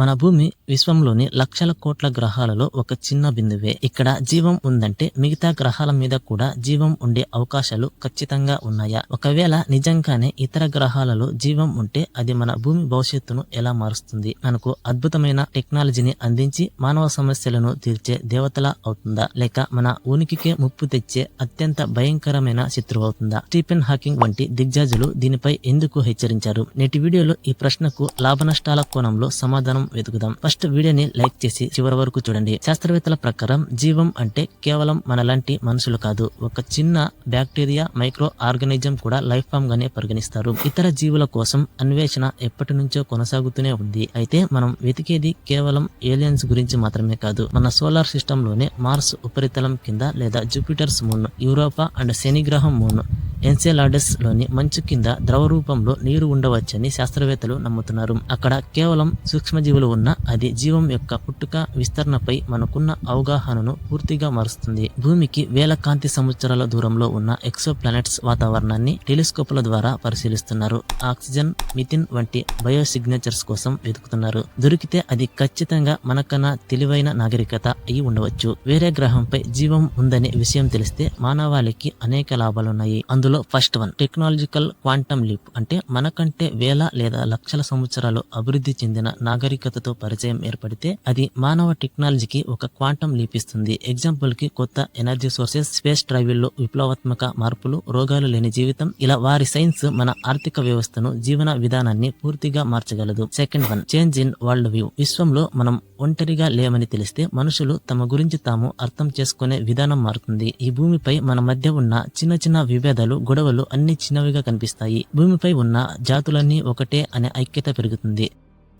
మన భూమి విశ్వంలోని లక్షల కోట్ల గ్రహాలలో ఒక చిన్న బిందువే. ఇక్కడ జీవం ఉందంటే మిగతా గ్రహాల మీద కూడా జీవం ఉండే అవకాశాలు ఖచ్చితంగా ఉన్నాయా? ఒకవేళ నిజంగానే ఇతర గ్రహాలలో జీవం ఉంటే అది మన భూమి భవిష్యత్తును ఎలా మారుస్తుంది? మనకు అద్భుతమైన టెక్నాలజీని అందించి మానవ సమస్యలను తీర్చే దేవతలా అవుతుందా? లేక మన ఉనికికే ముప్పు తెచ్చే అత్యంత భయంకరమైన శత్రువు అవుతుందా? స్టీఫెన్ హాకింగ్ వంటి దిగ్జాజులు దీనిపై ఎందుకు హెచ్చరించారు? నేటి వీడియోలో ఈ ప్రశ్నకు లాభనష్టాల కోణంలో సమాధానం వెతుకుదాం. ఫస్ట్ వీడియోని లైక్ చేసి చివరి వరకు చూడండి. శాస్త్రవేత్తల ప్రకారం జీవం అంటే కేవలం మనలాంటి మనుషులు కాదు ఒక చిన్న బ్యాక్టీరియా మైక్రో ఆర్గానిజం కూడా లైఫ్ ఫామ్ గానే పరిగణిస్తారు. ఇతర జీవుల కోసం అన్వేషణ ఎప్పటి నుంచో కొనసాగుతూనే ఉంది. అయితే మనం వెతికేది కేవలం ఏలియన్స్ గురించి మాత్రమే కాదు మన సోలార్ సిస్టమ్లోనే మార్స్ ఉపరితలం కింద లేదా జూపిటర్స్ మూన్ యూరోపా అండ్ శని గ్రహం మూన్. ఎన్సెలాడస్లోని మంచు కింద ద్రవ రూపంలో నీరు ఉండవచ్చని శాస్త్రవేత్తలు నమ్ముతున్నారు. అక్కడ కేవలం సూక్ష్మజీవులు ఉన్న అది జీవం యొక్క పుట్టుక విస్తరణపై మనకున్న అవగాహనను పూర్తిగా మారుస్తుంది. భూమికి వేల కాంతి సంవత్సరాల దూరంలో ఉన్న ఎక్సో ప్లానెట్స్ వాతావరణాన్ని టెలిస్కోప్ల ద్వారా పరిశీలిస్తున్నారు. ఆక్సిజన్ మిథిన్ వంటి బయో సిగ్నేచర్స్ కోసం వెతుకుతున్నారు. దొరికితే అది ఖచ్చితంగా మనకన్నా తెలివైన నాగరికత అయి ఉండవచ్చు. వేరే గ్రహంపై జీవం ఉందనే విషయం తెలిస్తే మానవాళికి అనేక లాభాలున్నాయి. అందులో first one technological quantum leap అంటే మనకంటే వేల లేదా లక్షల సంవత్సరాలు అభివృద్ధి చెందిన నాగరికతతో పరిచయం ఏర్పడితే అది మానవ టెక్నాలజీకి ఒక క్వాంటం లీప్ ఇస్తుంది. ఎగ్జాంపుల్కి కొత్త ఎనర్జీ సోర్సెస్ స్పేస్ ట్రావెల్లో విప్లవాత్మక మార్పులు రోగాలు లేని జీవితం ఇలా వారి సైన్స్ మన ఆర్థిక వ్యవస్థను జీవన విధానాన్ని పూర్తిగా మార్చగలదు. Second one change in world view విశ్వంలో మనం ఒంటరిగా లేమని తెలిస్తే మనుషులు తమ గురించి తాము అర్థం చేసుకునే విధానం మారుతుంది. ఈ భూమిపై మన మధ్య ఉన్న చిన్న చిన్న విభేదాలు గొడవలు అన్ని చిన్నవిగా కనిపిస్తాయి. భూమిపై ఉన్న జాతులన్నీ ఒకటే అనే ఐక్యత పెరుగుతుంది.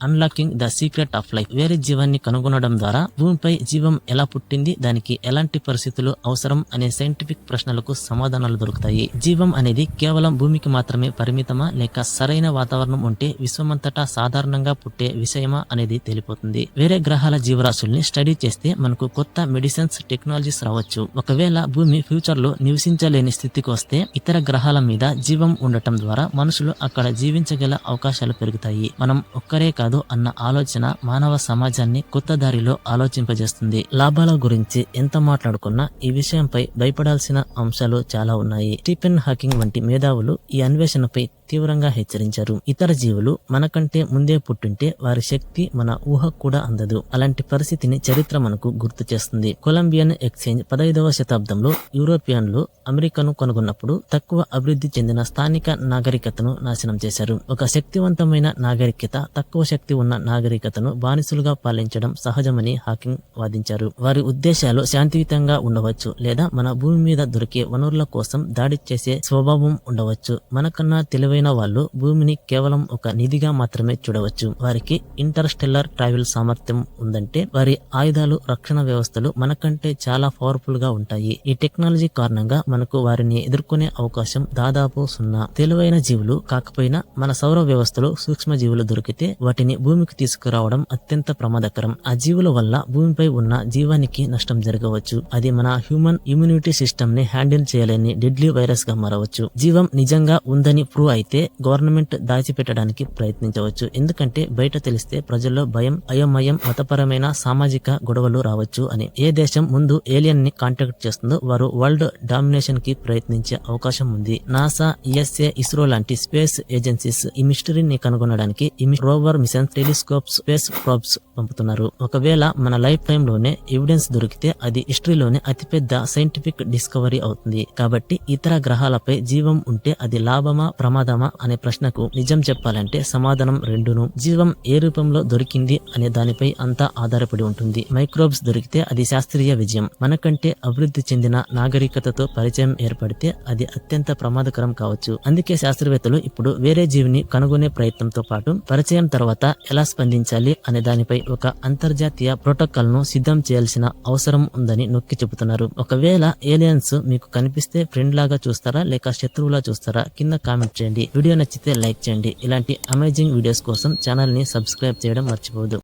Unlocking the secret of life వేరే జీవాన్ని కనుగొనడం ద్వారా భూమిపై జీవం ఎలా పుట్టింది దానికి ఎలాంటి పరిస్థితులు అవసరం అనే సైంటిఫిక్ ప్రశ్నలకు సమాధానాలు దొరుకుతాయి. జీవం అనేది కేవలం భూమికి మాత్రమే పరిమితమా లేక సరైన వాతావరణం ఉంటే విశ్వమంతటా సాధారణంగా పుట్టే విషయమా అనేది తెలిపోతుంది. వేరే గ్రహాల జీవరాశుల్ని స్టడీ చేస్తే మనకు కొత్త మెడిసిన్స్ టెక్నాలజీస్ రావచ్చు. ఒకవేళ భూమి ఫ్యూచర్లో నివసించలేని స్థితికి వస్తే ఇతర గ్రహాల మీద జీవం ఉండటం ద్వారా మనుషులు అక్కడ జీవించగల అవకాశాలు పెరుగుతాయి. మనం ఒక్కరే కాదు అన్న ఆలోచన మానవ సమాజాన్ని కొత్త దారిలో ఆలోచింపజేస్తుంది. లాభాల గురించి ఎంత మాట్లాడుకున్నా ఈ విషయంపై భయపడాల్సిన అంశాలు చాలా ఉన్నాయి. స్టీఫెన్ హాకింగ్ వంటి మేధావులు ఈ అన్వేషణపై తీవ్రంగా హెచ్చరించారు. ఇతర జీవులు మనకంటే ముందే పుట్టుంటే వారి శక్తి మన ఊహ కూడా అందదు. అలాంటి పరిస్థితిని చరిత్ర మనకు గుర్తు చేస్తుంది. కొలంబియన్ ఎక్స్చేంజ్ పదహైదవ శతాబ్దంలో యూరోపియన్లు అమెరికాను కనుగొన్నప్పుడు తక్కువ అభివృద్ధి చెందిన స్థానిక నాగరికతను నాశనం చేశారు. ఒక శక్తివంతమైన నాగరికత తక్కువ శక్తి ఉన్న నాగరికతను బానిసలుగా పాలించడం సహజమని హాకింగ్ వాదించారు. వారి ఉద్దేశాలు శాంతియుతంగా ఉండవచ్చు లేదా మన భూమి మీద దొరికే వనరుల కోసం దాడి చేసే స్వభావం ఉండవచ్చు. మనకన్నా తెలివైన వాళ్ళు భూమిని కేవలం ఒక నిధిగా మాత్రమే చూడవచ్చు. వారికి ఇంటర్ స్టెల్లర్ ట్రావెల్ సామర్థ్యం ఉందంటే వారి ఆయుధాలు రక్షణ వ్యవస్థలు మనకంటే చాలా పవర్ఫుల్గా ఉంటాయి. ఈ టెక్నాలజీ కారణంగా మనకు వారిని ఎదుర్కొనే అవకాశం దాదాపు సున్నా. తెలివైన జీవులు కాకపోయినా మన సౌర వ్యవస్థలో సూక్ష్మ జీవులు దొరికితే వాటిని భూమికి తీసుకురావడం అత్యంత ప్రమాదకరం. ఆ జీవుల వల్ల భూమిపై ఉన్న జీవానికి నష్టం జరగవచ్చు. అది మన హ్యూమన్ ఇమ్యూనిటీ సిస్టమ్ని హ్యాండిల్ చేయలేని డెడ్లీ వైరస్గా మారవచ్చు. జీవం నిజంగా ఉందని ప్రూవ్ అయితే గవర్నమెంట్ దాచిపెట్టడానికి ప్రయత్నించవచ్చు. ఎందుకంటే బయట తెలిస్తే ప్రజల్లో భయం అయోమయం మతపరమైన సామాజిక గొడవలు రావచ్చు అని. ఏ దేశం ముందు ఏలియన్ని కాంటాక్ట్ చేస్తుందో వారు వరల్డ్ డామినేషన్కి ప్రయత్నించే అవకాశం ఉంది. నాసా ఈఎస్ఏ ఇస్రో లాంటి స్పేస్ ఏజెన్సీస్ ఈ మిస్టరీని కనుగొనడానికి ఈ rover mission telescope space probes పంపుతున్నారు. ఒకవేళ మన లైఫ్ టైమ్లోనే ఎవిడెన్స్ దొరికితే అది హిస్టరీలోనే అతిపెద్ద సైంటిఫిక్ డిస్కవరీ అవుతుంది. కాబట్టి ఇతర గ్రహాలపై జీవం ఉంటే అది లాభమా ప్రమాదమా అనే ప్రశ్నకు నిజం చెప్పాలంటే సమాధానం రెండును. జీవం ఏ రూపంలో దొరికింది అనే దానిపై అంతా ఆధారపడి ఉంటుంది. మైక్రోబ్స్ దొరికితే అది శాస్త్రీయ విజయం. మనకంటే అభివృద్ధి చెందిన నాగరికతతో పరిచయం ఏర్పడితే అది అత్యంత ప్రమాదకరం కావచ్చు. అందుకే శాస్త్రవేత్తలు ఇప్పుడు వేరే జీవిని కనుగొనే ప్రయత్నంతో పాటు పరిచయం తర్వాత ఎలా స్పందించాలి అనే దానిపై ఒక అంతర్జాతీయ ప్రోటోకాల్ను సిద్ధం చేయాల్సిన అవసరం ఉందని నొక్కి చెబుతున్నారు. ఒకవేళ ఏలియన్స్ మీకు కనిపిస్తే ఫ్రెండ్ లాగా చూస్తారా లేక శత్రువులా చూస్తారా కింద కామెంట్ చేయండి. వీడియో నచ్చితే లైక్ చేయండి. ఇలాంటి అమేజింగ్ వీడియోస్ కోసం ఛానల్ని సబ్స్క్రైబ్ చేయడం మర్చిపోదు